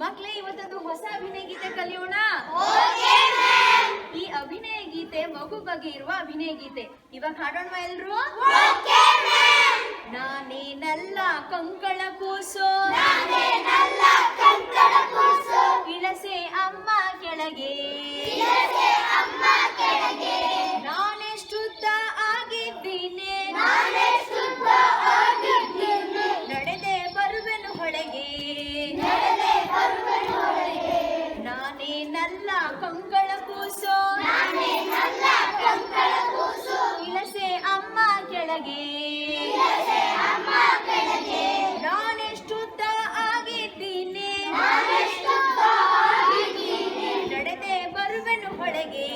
ಮಕ್ಳೇ, ಇವತ್ತೊಂದು ಹೊಸ ಅಭಿನಯ ಗೀತೆ ಕಲಿಯೋಣ. ಈ ಅಭಿನಯ ಗೀತೆ ಮಗು ಬಗ್ಗೆ ಇರುವ ಅಭಿನಯ ಗೀತೆ. ಇವಾಗ ಹಾಡೋಣ ಎಲ್ರು? ನಾನೇನಲ್ಲ ಕಂಕಳ ಕೂಸೋ. ಇಳಸೆ ಅಮ್ಮ ಕೆಳಗೆ. ನಾನೆಷ್ಟುದ್ದ ಆಗಿದ್ದೀನಿ. ನಡೆದೆ ಬರುವೆನು ಹೊಳೆಗೆ. ನಾನೇನಲ್ಲ ಕಂಕಳ ಕೂಸು. ಇಳಸೆ ಅಮ್ಮ ಕೆಳಗೆ. ನಾನೆಷ್ಟುದ್ದ ಆಗಿದ್ದೀನಿ. ನಡೆತೆ ಬರುವೆನು ಹೊಳೆಗೆ.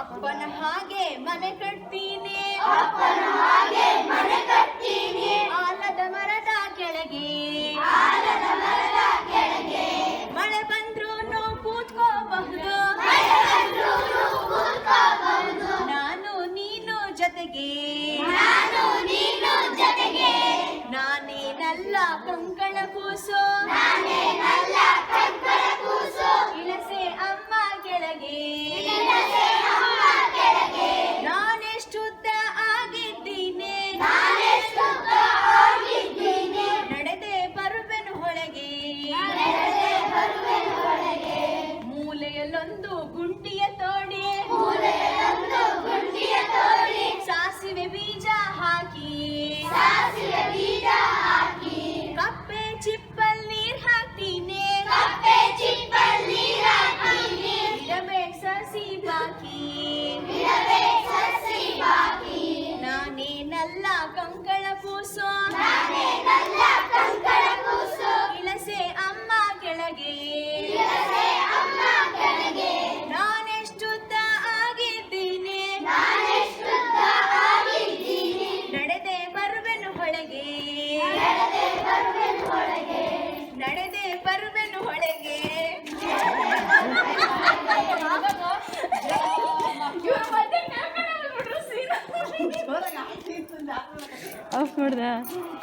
ಅಪ್ಪನ ಹಾಗೆ ಮನೆ ಕಟ್ತೀನಿ. ನೀನು ಜೊತೆಗೆ. ನಾನೇನಲ್ಲ ಕಂಕಣ ಕೂಸು. ಇಳಸೆ ನಾನೇನಲ್ಲ ಕಂಕಳ Of for that.